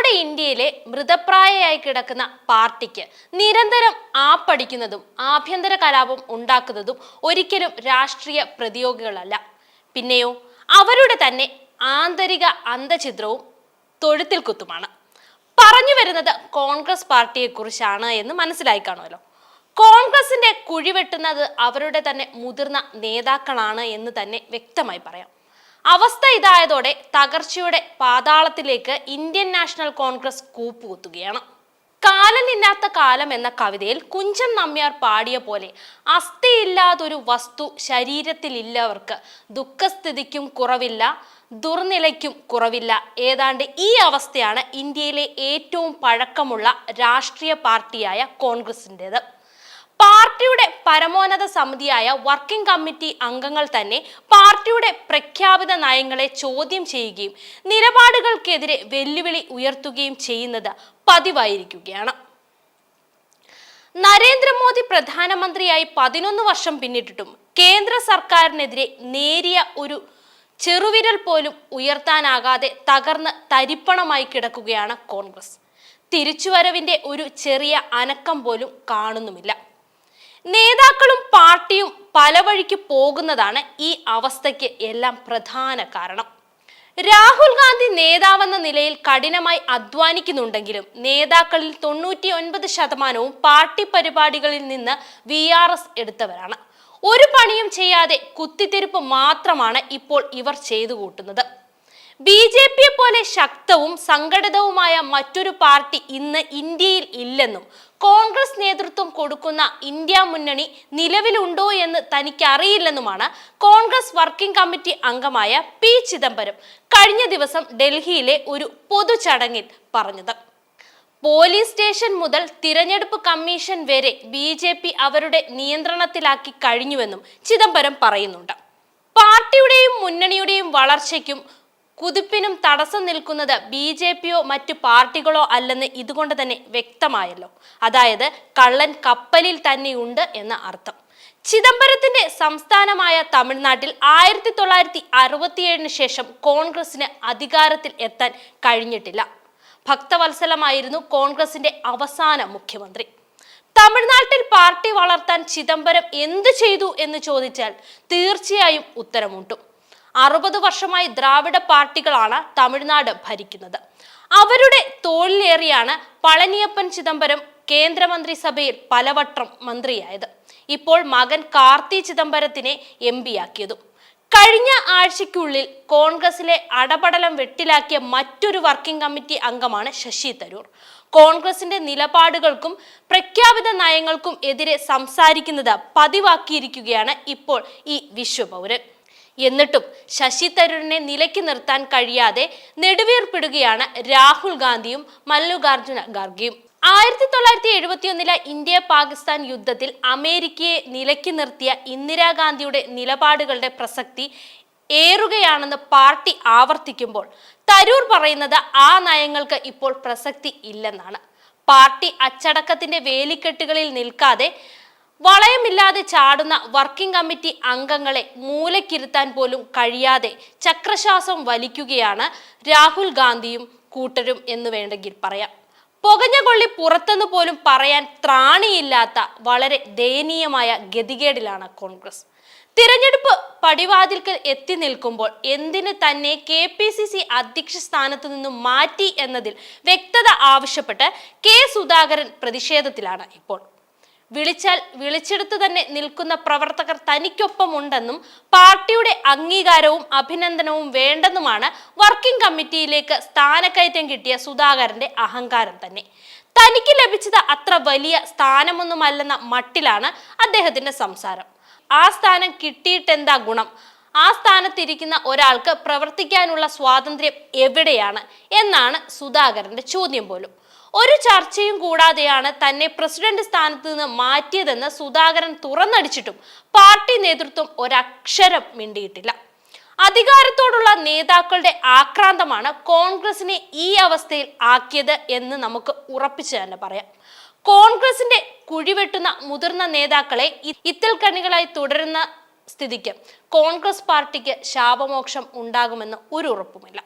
നമ്മുടെ ഇന്ത്യയിലെ മൃതപ്രായയായി കിടക്കുന്ന പാർട്ടിക്ക് നിരന്തരം ആപ്പടിക്കുന്നതും ആഭ്യന്തര കലാപം ഉണ്ടാക്കുന്നതും ഒരിക്കലും രാഷ്ട്രീയ പ്രതിയോഗികളല്ല. പിന്നെയോ അവരുടെ തന്നെ ആന്തരിക അന്തചിത്രവും തൊഴുത്തിൽ കുത്തുമാണ്. പറഞ്ഞു വരുന്നത് കോൺഗ്രസ് പാർട്ടിയെ കുറിച്ചാണ് എന്ന് മനസ്സിലായി കാണുമല്ലോ. കോൺഗ്രസിന്റെ കുഴിവെട്ടുന്നത് അവരുടെ തന്നെ മുതിർന്ന നേതാക്കളാണ് എന്ന് തന്നെ വ്യക്തമായി പറയാം. അവസ്ഥ ഇതായതോടെ തകർച്ചയുടെ പാതാളത്തിലേക്ക് ഇന്ത്യൻ നാഷണൽ കോൺഗ്രസ് കൂപ്പുകുത്തുകയാണ്. കാലനില്ലാത്ത കാലം എന്ന കവിതയിൽ കുഞ്ചൻ നമ്പ്യാർ പാടിയ പോലെ അസ്ഥിയില്ലാതൊരു വസ്തു ശരീരത്തിലില്ലവർക്ക് ദുഃഖസ്ഥിതിക്കും കുറവില്ല ദുർനിലയ്ക്കും കുറവില്ല. ഏതാണ്ട് ഈ അവസ്ഥയാണ് ഇന്ത്യയിലെ ഏറ്റവും പഴക്കമുള്ള രാഷ്ട്രീയ പാർട്ടിയായ കോൺഗ്രസിന്റെത്. പാർട്ടിയുടെ പരമോന്നത സമിതിയായ വർക്കിംഗ് കമ്മിറ്റി അംഗങ്ങൾ തന്നെ പാർട്ടിയുടെ പ്രഖ്യാപിത നയങ്ങളെ ചോദ്യം ചെയ്യുകയും നിലപാടുകൾക്കെതിരെ വെല്ലുവിളി ഉയർത്തുകയും ചെയ്യുന്നത് പതിവായിരിക്കുകയാണ്. നരേന്ദ്രമോദി പ്രധാനമന്ത്രിയായി പതിനൊന്ന് വർഷം പിന്നിട്ടിട്ടും കേന്ദ്ര സർക്കാരിനെതിരെ നേരിയ ഒരു ചെറുവിരൽ പോലും ഉയർത്താനാകാതെ തകർന്ന് തരിപ്പണമായി കിടക്കുകയാണ് കോൺഗ്രസ്. തിരിച്ചുവരവിന്റെ ഒരു ചെറിയ അനക്കം പോലും കാണുന്നുമില്ല. നേതാക്കളും പാർട്ടിയും പല വഴിക്ക് പോകുന്നതാണ് ഈ അവസ്ഥയ്ക്ക് എല്ലാം പ്രധാന കാരണം. രാഹുൽ ഗാന്ധി നേതാവെന്ന നിലയിൽ കഠിനമായി അധ്വാനിക്കുന്നുണ്ടെങ്കിലും നേതാക്കളിൽ തൊണ്ണൂറ്റി ഒൻപത് ശതമാനവും പാർട്ടി പരിപാടികളിൽ നിന്ന് വി ആർ എസ് എടുത്തവരാണ്. ഒരു പണിയും ചെയ്യാതെ കുത്തിത്തിരിപ്പ് മാത്രമാണ് ഇപ്പോൾ ഇവർ ചെയ്തു കൂട്ടുന്നത് ബി ജെ പിയെ പോലെ ശക്തവും സംഘടിതവുമായ മറ്റൊരു പാർട്ടി ഇന്ന് ഇന്ത്യയിൽ ഇല്ലെന്നും കോൺഗ്രസ് നേതൃത്വം കൊടുക്കുന്ന ഇന്ത്യ മുന്നണി നിലവിലുണ്ടോ എന്ന് തനിക്ക് അറിയില്ലെന്നുമാണ് കോൺഗ്രസ് വർക്കിംഗ് കമ്മിറ്റി അംഗമായ പി ചിദംബരം കഴിഞ്ഞ ദിവസം ഡൽഹിയിലെ ഒരു പൊതുചടങ്ങിൽ പറഞ്ഞത്. പോലീസ് സ്റ്റേഷൻ മുതൽ തിരഞ്ഞെടുപ്പ് കമ്മീഷൻ വരെ ബി ജെ പി അവരുടെ നിയന്ത്രണത്തിലാക്കി കഴിഞ്ഞുവെന്നും ചിദംബരം പറയുന്നുണ്ട്. പാർട്ടിയുടെയും മുന്നണിയുടെയും വളർച്ചയ്ക്കും കുതിപ്പിനും തടസ്സം നിൽക്കുന്നത് ബി ജെ പിയോ മറ്റു പാർട്ടികളോ അല്ലെന്ന് ഇതുകൊണ്ട് തന്നെ വ്യക്തമായല്ലോ. അതായത് കള്ളൻ കപ്പലിൽ തന്നെയുണ്ട് എന്ന അർത്ഥം. ചിദംബരത്തിന്റെ സംസ്ഥാനമായ തമിഴ്നാട്ടിൽ ആയിരത്തി തൊള്ളായിരത്തി അറുപത്തിയേഴിന് ശേഷം കോൺഗ്രസിന് അധികാരത്തിൽ എത്താൻ കഴിഞ്ഞിട്ടില്ല. ഭക്തവത്സലമായിരുന്നു കോൺഗ്രസിന്റെ അവസാന മുഖ്യമന്ത്രി. തമിഴ്നാട്ടിൽ പാർട്ടി വളർത്താൻ ചിദംബരം എന്തു ചെയ്തു എന്ന് ചോദിച്ചാൽ തീർച്ചയായും ഉത്തരമുണ്ടും. അറുപത് വർഷമായി ദ്രാവിഡ പാർട്ടികളാണ് തമിഴ്നാട് ഭരിക്കുന്നത്. അവരുടെ തോളിലേറിയാണ് പളനിയപ്പൻ ചിദംബരം കേന്ദ്രമന്ത്രിസഭയിൽ പലവട്ടം മന്ത്രിയായത്. ഇപ്പോൾ മകൻ കാർത്തി ചിദംബരത്തിനെ എം പിയാക്കിയതും കഴിഞ്ഞ ആഴ്ചയ്ക്കുള്ളിൽ കോൺഗ്രസിലെ അടപടലം വെട്ടിലാക്കിയ മറ്റൊരു വർക്കിംഗ് കമ്മിറ്റി അംഗമാണ് ശശി തരൂർ. കോൺഗ്രസിന്റെ നിലപാടുകൾക്കും പ്രഖ്യാപിത നയങ്ങൾക്കും എതിരെ സംസാരിക്കുന്നത് പതിവാക്കിയിരിക്കുകയാണ് ഇപ്പോൾ ഈ വിശ്വപൗരൻ. എന്നിട്ടും ശശി തരൂരിനെ നിലയ്ക്ക് നിർത്താൻ കഴിയാതെ നെടുവേർപ്പിടുകയാണ് രാഹുൽ ഗാന്ധിയും മല്ലികാർജുന ഖാർഗെയും. ആയിരത്തി തൊള്ളായിരത്തി എഴുപത്തിയൊന്നിലെ ഇന്ത്യ പാകിസ്ഥാൻ യുദ്ധത്തിൽ അമേരിക്കയെ നിലയ്ക്ക് നിർത്തിയ ഇന്ദിരാഗാന്ധിയുടെ നിലപാടുകളുടെ പ്രസക്തി ഏറുകയാണെന്ന് പാർട്ടി ആവർത്തിക്കുമ്പോൾ തരൂർ പറയുന്നത് ആ നയങ്ങൾക്ക് ഇപ്പോൾ പ്രസക്തി ഇല്ലെന്നാണ്. പാർട്ടി അച്ചടക്കത്തിന്റെ വേലിക്കെട്ടുകളിൽ നിൽക്കാതെ വളയമില്ലാതെ ചാടുന്ന വർക്കിംഗ് കമ്മിറ്റി അംഗങ്ങളെ മൂലക്കിരുത്താൻ പോലും കഴിയാതെ ചക്രശ്വാസം വലിക്കുകയാണ് രാഹുൽ ഗാന്ധിയും കൂട്ടരും എന്ന് വേണ്ടെങ്കിൽ പറയാം. പുകഞ്ഞ കൊള്ളി പുറത്തെന്ന് പോലും പറയാൻ ത്രാണിയില്ലാത്ത വളരെ ദയനീയമായ ഗതികേടിലാണ് കോൺഗ്രസ്. തിരഞ്ഞെടുപ്പ് പടിവാതിൽക്കൽ എത്തി നിൽക്കുമ്പോൾ എന്തിന് തന്നെ കെ പി സി സി അധ്യക്ഷ സ്ഥാനത്ത് നിന്നും മാറ്റി എന്നതിൽ വ്യക്തത ആവശ്യപ്പെട്ട് കെ സുധാകരൻ പ്രതിഷേധത്തിലാണ് ഇപ്പോൾ. വിളിച്ചാൽ വിളിച്ചെടുത്തു തന്നെ നിൽക്കുന്ന പ്രവർത്തകർ തനിക്കൊപ്പമുണ്ടെന്നും പാർട്ടിയുടെ അംഗീകാരവും അഭിനന്ദനവും വേണ്ടെന്നുമാണ് വർക്കിംഗ് കമ്മിറ്റിയിലേക്ക് സ്ഥാനക്കയറ്റം കിട്ടിയ സുധാകരന്റെ അഹങ്കാരം തന്നെ. തനിക്ക് ലഭിച്ചത് അത്ര വലിയ സ്ഥാനമൊന്നുമല്ലെന്ന മട്ടിലാണ് അദ്ദേഹത്തിന്റെ സംസാരം. ആ സ്ഥാനം കിട്ടിയിട്ടെന്താ ഗുണം? ആ സ്ഥാനത്തിരിക്കുന്ന ഒരാൾക്ക് പ്രവർത്തിക്കാനുള്ള സ്വാതന്ത്ര്യം എവിടെയാണ്? എന്നാണ് സുധാകരന്റെ ചോദ്യം പോലും. ഒരു ചർച്ചയും കൂടാതെയാണ് തന്നെ പ്രസിഡന്റ് സ്ഥാനത്ത് നിന്ന് മാറ്റിയതെന്ന് സുധാകരൻ തുറന്നടിച്ചിട്ടും പാർട്ടി നേതൃത്വം ഒരക്ഷരം മിണ്ടിയിട്ടില്ല. അധികാരത്തോടുള്ള നേതാക്കളുടെ ആക്രാന്തമാണ് കോൺഗ്രസിനെ ഈ അവസ്ഥയിൽ ആക്കിയത് എന്ന് നമുക്ക് ഉറപ്പിച്ചു തന്നെ പറയാം. കോൺഗ്രസിന്റെ കുഴിവെട്ടുന്ന മുതിർന്ന നേതാക്കളെ ഇത്തൽ കണികളായി തുടരുന്ന സ്ഥിതിക്ക് കോൺഗ്രസ് പാർട്ടിക്ക് ശാപമോക്ഷം ഉണ്ടാകുമെന്ന് ഒരു ഉറപ്പുമില്ല.